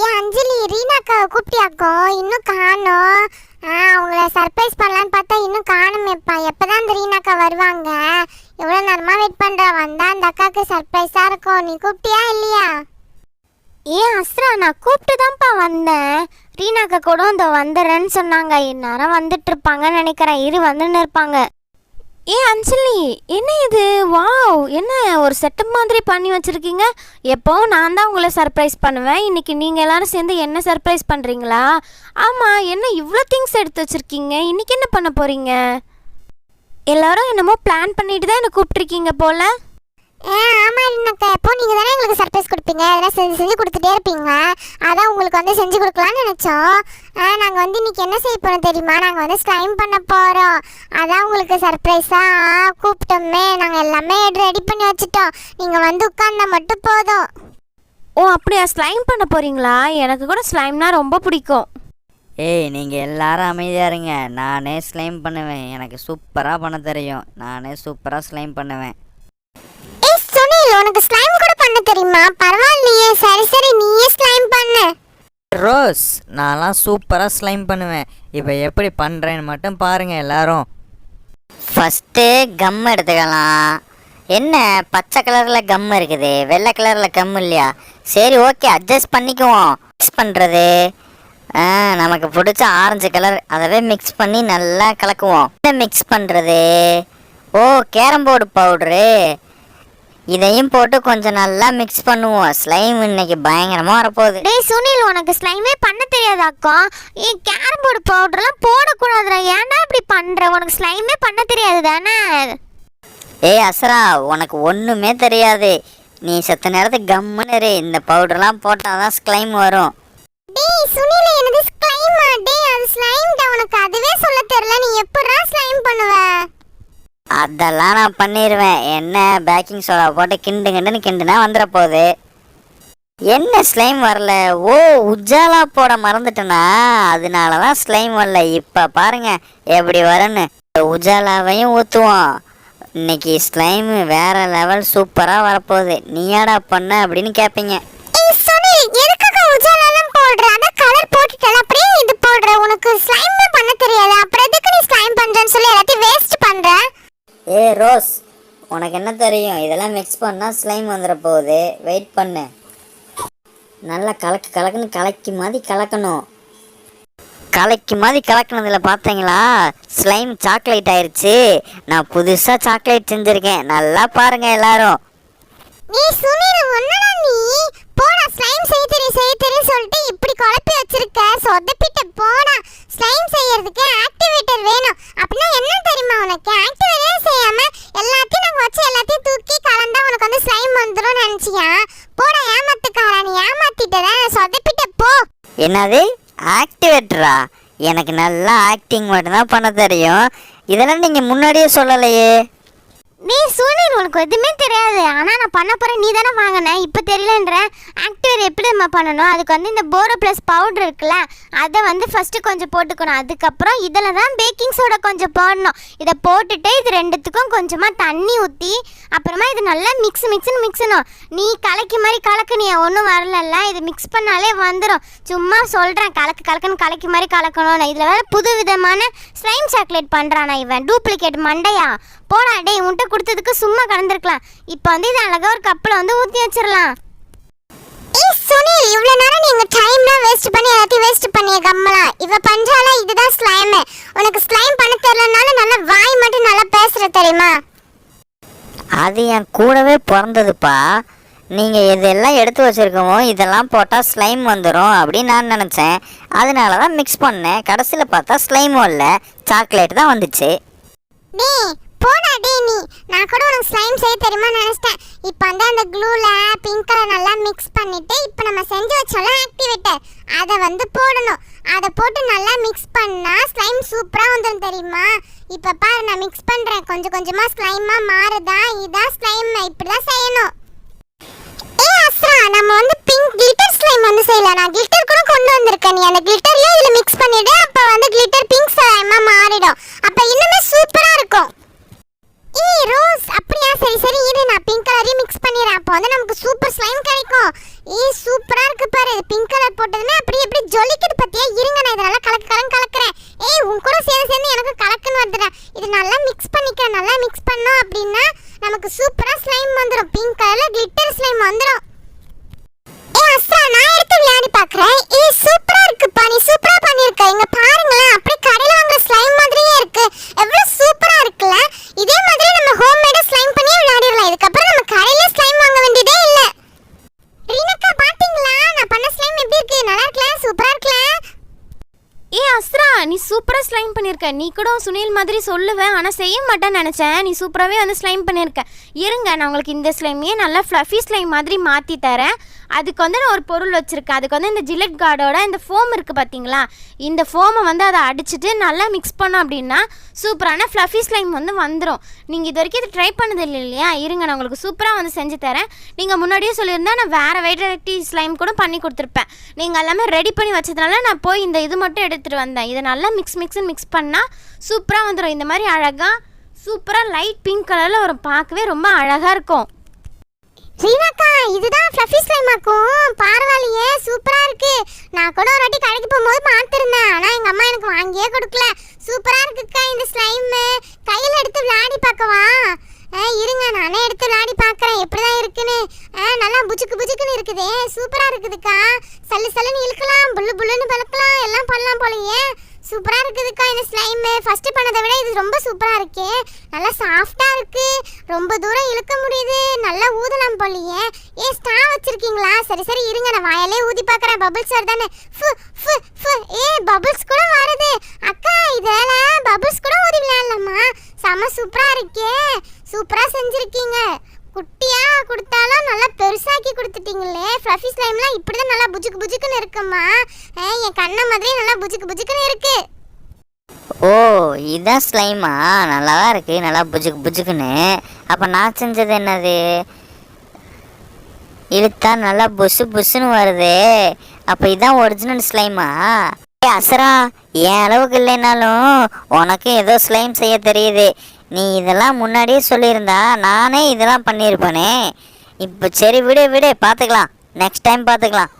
ஏன் அஞ்சலி ரீனாக்காவை கூப்பிட்டியாக்கோ? இன்னும் காணோம். ஆ அவங்கள சர்ப்ரைஸ் பண்ணலான்னு பார்த்தா இன்னும் காணுமேப்பா. எப்பதான் அந்த ரீனாக்கா வருவாங்க? எவ்வளோ நேரமாக வெயிட் பண்ணுற வந்தால் அந்த அக்காவுக்கு சர்ப்ரைஸாக இருக்கும். நீ கூப்பிட்டியா இல்லையா? ஏன் அஸ்ரா நான் கூப்பிட்டு தான்ப்பா வந்தேன். ரீனாக்கா கூட இந்த வந்துடுறேன்னு சொன்னாங்க. இந்நேரம் வந்துட்டு இருப்பாங்கன்னு நினைக்கிறேன். இரு வந்துன்னு இருப்பாங்க. ஏ அஞ்சலி என்ன இது? வாவ் என்ன ஒரு செட்டப் மாதிரி பண்ணி வச்சுருக்கீங்க? எப்போவும் நான் தான் உங்களை சர்ப்ரைஸ் பண்ணுவேன். இன்றைக்கி நீங்கள் எல்லோரும் சேர்ந்து என்ன சர்ப்ரைஸ் பண்ணுறீங்களா ஆமாம் என்ன இவ்வளோ திங்ஸ் எடுத்து வச்சுருக்கீங்க? இன்றைக்கி என்ன பண்ண போகிறீங்க எல்லோரும் என்னமோ பிளான் பண்ணிட்டு தான் என்னை கூப்பிட்ருக்கீங்க போல. ஏ ஆமா ரீனாக்கா எப்போ நீங்க தானே எங்களுக்கு சர்ப்ரைஸ் கொடுப்பீங்க? அதெல்லாம் செஞ்சு செஞ்சு கொடுத்துட்டே இருப்பீங்க அதான் உங்களுக்கு வந்து செஞ்சு கொடுக்கலாம்னு நினைச்சோம். ஆ நாங்க வந்து இன்னைக்கு என்ன செய்ய போறோம் தெரியுமா? நாங்க வந்து ஸ்லைம் பண்ண போறோம். அதான் உங்களுக்கு சர்ப்ரைஸா கூப்பிட்டோமே. நாங்க எல்லாமே ரெடி பண்ணி வச்சுட்டோம். நீங்க வந்து உட்கார்ந்தா மட்டும் போதும். ஓ அப்படியா? ஸ்லைம் பண்ண போகிறீங்களா எனக்கு கூட ஸ்லைம்னா ரொம்ப பிடிக்கும். ஏய் நீங்கள் எல்லாரும் அமைதியாக இருங்க. நானே ஸ்லைம் பண்ணுவேன். எனக்கு சூப்பராக பண்ண தெரியும். நானே சூப்பராக ஸ்லைம் பண்ணுவேன். உனக்கு ஸ்லைம் கூட பண்ண தெரியுமா? பரவாயில்லையே. சரி சரி நீயே ஸ்லைம் பண்ணு. ரோஸ் நான்லாம் சூப்பராக ஸ்லைம் பண்ணுவேன். இப்போ எப்படி பண்ணுறேன்னு மட்டும் பாருங்கள் எல்லாரும். ஃபஸ்ட்டு கம் எடுத்துக்கலாம். என்ன பச்சை கலரில் கம் இருக்குது? வெள்ளை கலரில் கம் இல்லையா? சரி ஓகே அட்ஜஸ்ட் பண்ணிக்குவோம். மிக்ஸ் பண்ணுறது ஆ நமக்கு பிடிச்ச ஆரஞ்சு கலர் அதவே மிக்ஸ் பண்ணி நல்லா கலக்குவோம். என்ன மிக்ஸ் பண்ணுறது ஓ கேரம் போர்டு பவுட்ரு இதையும் போட்டு கொஞ்சம் நல்லா மிக்ஸ் பண்ணுவோம். ஸ்லைம் இன்னைக்கு பயங்கரமாக வரப்போகுது. டேய் சுனில் உனக்கு ஸ்லைமே பண்ண தெரியாதாக்கா ஏன் கேரம் போர்டு பவுடர்லாம் போடக்கூடாதுடா. ஏன்டா இப்படி பண்ற? உனக்கு ஸ்லைமே பண்ண தெரியாது தானே? ஏய் அசரா உனக்கு ஒன்றுமே தெரியாது. நீ செத்த நேரத்துக்கு கம்முன்னு இரு. இந்த பவுடர்லாம் போட்டால் தான் ஸ்க்ளைம் வரும். டேய் சுனில் என்னது ஸ்லைமா டேய் அது ஸ்லைம் தான் உனக்கு அதுவே சொல்ல தெரியல. நீ எப்படிடா ஸ்லைம் பண்ணுவ? அதெல்லாம் நான் பண்ணிடுவேன் என்ன பேக்கிங் சோடா போட்டு கிண்டு கிண்டுன்னு கிண்டுனா வந்துட போகுது. என்ன ஸ்லைம் வரல? ஓ உஜாலா போட மறந்துட்டேனா? அதனால தான் ஸ்லைம் வரல. இப்போ பாருங்க எப்படி வரேன்னு உஜாலாவையும் ஊற்றுவோம் இன்னைக்கு ஸ்லைம் வேற லெவல் சூப்பராக வரப்போகுது. நீயாடா பண்ண அப்படின்னு கேட்பீங்க எதுக்காக உஜாலாலாம் போடுற? அதான் கலர் போட்டுட்டல. அப்படியே இது போடுற. உனக்கு ஸ்லைம் பண்ண தெரியாது அப்புறம் எதுக்கு நீ ஸ்லைம் பண்றேன்னு சொல்லி எல்லாத்தையும் வேஸ்ட் பண்ற ஏ ரோஸ். உனக்கு என்ன தெரியும்? இதெல்லாம் மிக்ஸ் பண்ணால் ஸ்லைம் வந்துட போகுது. வெயிட் பண்ணு. நல்லா கலக்கு கலக்குன்னு கலக்கி மாதிரி கலக்கணும். கலக்கி மாதிரி கலக்கினதில் பார்த்தீங்களா ஸ்லைம் சாக்லேட் ஆயிடுச்சு நான் புதுசாக சாக்லேட் செஞ்சுருக்கேன். நல்லா பாருங்க எல்லாரும். நீ சுனில் ஒன்னடா நீ? போடா ஸ்லைம் செய்ய தெரியும் செய்ய தெரியும் சொல்லிட்டு இப்படி குழப்பி வச்சிருக்க. சொதப்பிட்ட போடா. ஸ்லைம் செய்யறதுக்கு ஆக்டிவேட்டர் வேணும். அப்படின்னா என்ன தெரியுமா உனக்கு? ஆக்டிவேட்டரே செய்யாம எல்லாத்தையும் நாங்க வச்சு எல்லாத்தையும் தூக்கி கலந்தா உனக்கு வந்து ஸ்லைம் வந்துடும் நினைச்சியா? போட ஏமாத்துக்காரா நீ ஏமாத்திட்டத சொதப்பிட்ட போ. என்னது? ஆக்டிவேட்டரா எனக்கு நல்லா ஆக்டிங் மட்டும்தான் பண்ண தெரியும். இதெல்லாம் நீங்கள் முன்னாடியே சொல்லலையே. நீ சுனில் உனக்கு எதுவுமே தெரியாது. ஆனால் நான் பண்ண போகிறேன் நீ தானே வாங்கினேன் இப்போ தெரியலன்ற. ஆக்டிவேட் எப்படி நம்ம பண்ணணும்? அதுக்கு வந்து இந்த போரோ ப்ளஸ் பவுடர் இருக்குல்ல அதை வந்து ஃபஸ்ட்டு கொஞ்சம் போட்டுக்கணும். அதுக்கப்புறம் இதில் தான் பேக்கிங் சோடா கொஞ்சம் போடணும். இதை போட்டுட்டு இது ரெண்டுத்துக்கும் கொஞ்சமாக தண்ணி ஊற்றி அப்புறமா இது நல்லா மிக்ஸ் மிக்ஸ்னு மிக்ஸணும் நீ கலக்கி மாதிரி கலக்கு நீ ஒன்றும் வரலல்ல. இது மிக்ஸ் பண்ணாலே வந்துடும் சும்மா சொல்கிறேன் கலக்கு கலக்குன்னு கலக்கி மாதிரி கலக்கணும் இதில் வேறு புது விதமான ஸ்லைம் சாக்லேட் பண்ணுறானா இவன். டூப்ளிகேட் மண்டையா? போடா டே உன்ட்டு கொடுத்ததுக்கு சும்மா கலந்துருக்கலாம். இப்போ வந்து இது அழகா ஒரு கப்பில் வந்து ஊற்றி வச்சிடலாம். ஏய் சுனில் இவ்வளோ நேரம் நீங்க டைம்லாம் வேஸ்ட் பண்ணி எல்லாத்தையும் வேஸ்ட் பண்ணிய கம்மலா. இவ பஞ்சால இதுதான் ஸ்லைம் உனக்கு ஸ்லைம் பண்ண தெரியலனால நல்லா வாய் மட்டும் நல்லா பேசுற தெரியுமா? அது என் கூடவே பிறந்ததுப்பா. நீங்கள் இதெல்லாம் எடுத்து வச்சுருக்கமோ இதெல்லாம் போட்டால் ஸ்லைம் வந்துடும் அப்படின்னு நான் நினச்சேன். அதனால தான் மிக்ஸ் பண்ணேன். கடைசியில் பார்த்தா ஸ்லைமும் இல்லை. சாக்லேட் தான் வந்துச்சு. டேய் போடா டே நீ. நான் கூட உனக்கு ஸ்லைம் செய்ய தெரியுமா நினச்சிட்டேன். இப்போ வந்து அந்த க்ளூல பிங்க் கலர் நல்லா மிக்ஸ் பண்ணிட்டு இப்போ நம்ம செஞ்சு வச்சோம்ல ஆக்டிவேட்டர் அதை வந்து போடணும். அதை போட்டு நல்லா மிக்ஸ் பண்ணா ஸ்லைம் சூப்பராக வந்துடும் தெரியுமா? இப்போ பாரு நான் மிக்ஸ் பண்ணுறேன் கொஞ்சம் கொஞ்சமாக ஸ்லைமாக மாறுதா இதான் ஸ்லைம் இப்படி தான் செய்யணும். ஏய் அஸ்ரா நம்ம வந்து பிங்க் கிளிட்டர் ஸ்லைம் வந்து செய்யல நான் கிளிட்டர் கூட கொண்டு வந்திருக்கேன். நீ அந்த கிளிட்டர்ல இதில் மிக்ஸ் பண்ணிடு. அப்போ வந்து கிளிட்டர் பிங்க் ஸ்லைமாக மாறிடும் அப்ப இன்னுமே சூப்பரா இருக்கும் ஏய் ரோஸ் அப்படியா சரி சரி இரு நான் பிங்க் கலரையும் மிக்ஸ் பண்ணிடுறேன் அப்போ வந்து நமக்கு சூப்பரா இருக்கு பாரு. இது பிங்க் கலர் போட்டதுமே அப்படி எப்படி ஜொலிக்குது பத்தியா? இருங்க நான் இதனால நல்லா கலக்கு கலக்குறேன். ஏய் உன் கூட சேர்ந்து சேர்ந்து எனக்கு கலக்குன்னு வந்துடா இது நல்லா மிக்ஸ் பண்ணிக்க நல்லா மிக்ஸ் பண்ணோம் அப்படின்னா நமக்கு சூப்பரா ஸ்லைம் வந்துடும் பிங்க் கலர்ல கிளிட்டர் ஸ்லைம் வந்துடும் ஏய் அஸ்ரா நான் எடுத்து விளையாடி பார்க்குறேன். ஏய் சூப்பர் இருக்குப்பா நீ சூப்பரா பண்ணிருக்க இங்க பாருங்களேன் அப்படியே கடையில வாங்குற ஸ்லைம் மாதிரியே இருக்கு எவ்வளவு சூப்பரா இருக்குல்ல இதே மாதிரி நம்ம ஹோம் மேட் ஸ்லைம் பண்ணி விளையாடிடலாம் இதுக்கப்புறம் நம்ம கடையில ஸ்லைம் வாங்க வேண்டியதே இல்ல ரீனக்கா பாத்தீங்களா நான் பண்ண ஸ்லைம் எப்படி இருக்கு நல்லா இருக்குல்ல சூப்பரா இருக்குல்ல ஏ அஸ்ரா நீ சூப்பராக ஸ்லைம் பண்ணியிருக்க நீ கூட சுனில் மாதிரி சொல்லுவேன் ஆனால் செய்ய மாட்டேன்னு நினச்சேன். நீ சூப்பராகவே வந்து ஸ்லைம் பண்ணியிருக்க இருங்க நான் உங்களுக்கு இந்த ஸ்லைமையே நல்லா ஃப்ளஃபி ஸ்லைம் மாதிரி மாற்றி தரேன். அதுக்கு வந்து நான் ஒரு பொருள் வச்சுருக்கேன். அதுக்கு வந்து இந்த ஜிலட் கார்டோட இந்த ஃபோம் இருக்குது பார்த்தீங்களா இந்த ஃபோமை வந்து அதை அடிச்சுட்டு நல்லா மிக்ஸ் பண்ணோம் அப்படின்னா சூப்பரான ஃப்ளஃபி ஸ்லைம் வந்து வந்துடும் நீங்கள் இது வரைக்கும் இது ட்ரை பண்ணது இல்லை இல்லையா? இருங்க நான் உங்களுக்கு சூப்பராக வந்து செஞ்சு தரேன். நீங்கள் முன்னாடியே சொல்லியிருந்தா நான் வேறு வெரைட்டி ஸ்லைம் கூட பண்ணி கொடுத்துருப்பேன். நீங்கள் எல்லாமே ரெடி பண்ணி வச்சதுனால நான் போய் இந்த இது மட்டும் எடுத்துகிட்டு வந்தேன். இதை நல்லா மிக்ஸ் மிக்ஸ்னு மிக்ஸ் பண்ணால் சூப்பராக வந்துடும் இந்த மாதிரி அழகாக சூப்பராக லைட் பிங்க் கலரில் வரும். பார்க்கவே ரொம்ப அழகாக இருக்கும். ரீனாக்கா இதுதான் ஃப்ளஃபி ஸ்லைமாக்கும் பரவாயில்லையே சூப்பரா இருக்கு. நான் கூட ஒரு வாட்டி கடைக்கு போகும்போது பார்த்துருந்தேன். ஆனா எங்க அம்மா எனக்கு வாங்கியே கொடுக்கல. சூப்பரா இருக்குக்கா இந்த ஸ்லைம் கையில் எடுத்து விளையாடி பார்க்கவா? ஆ, இருங்க நானே எடுத்து விளையாடி எப்படி எப்படிதான் இருக்குன்னு? ஆ, நல்லா புஜுக்கு புஜுக்குன்னு இருக்குதே. சூப்பராக இருக்குதுக்கா. சல்லு சல்லுன்னு இழுக்கலாம் புல்லு புல்லுன்னு பழக்கலாம் எல்லாம் பண்ணலாம் போலயே. சூப்பரா இருக்குதுக்கா இந்த ஸ்லைம் ஃபர்ஸ்ட் பண்ணதை விட இது ரொம்ப சூப்பரா இருக்கு. நல்லா சாஃப்டா இருக்கு. ரொம்ப தூரம் இழுக்க முடியுது. நல்லா ஊதலாம் போலியே. ஏ ஸ்டா வச்சிருக்கீங்களா? சரி சரி இருங்க. நான் வாயாலே ஊதி பார்க்குறேன். பபிள்ஸ் வருதானே ஃபு ஃபு ஃபு. ஏ பபிள்ஸ் கூட வருது. அக்கா இதெல்லாம் பபிள்ஸ் கூட ஊதி விளையாடலாமா? செம சூப்பரா இருக்கே. சூப்பரா செஞ்சிருக்கீங்க. குட்டியா கொடுத்தாலும் நல்லா பெருசாக்கி கொடுத்துட்டீங்களே. ஃப்ளஃபி ஸ்லைம்லாம் இப்படி தான் நல்லா புஜுக்கு புஜுக்குன்னு இருக்குமா? என் கண்ணை மாதிரி நல்லா புஜுக்கு புஜுக்குன்னு இருக்கு. ஓ இதான் ஸ்லைமா நல்லா இருக்கு நல்லா புஜுக்கு புஜுக்குன்னு. அப்போ நான் செஞ்சது என்னது? இழுத்தா நல்லா புசு புசுன்னு வருதே. அப்போ இதான் ஒரிஜினல் ஸ்லைமா ஏ அசரா என் அளவுக்கு இல்லைனாலும் உனக்கு ஏதோ ஸ்லைம் செய்ய தெரியுது. நீ இதெல்லாம் முன்னாடியே சொல்லியிருந்தா நானே இதெல்லாம் பண்ணியிருப்பேனே. இப்போ சரி விடு விடு பார்த்துக்கலாம். நெக்ஸ்ட் டைம் பார்த்துக்கலாம்.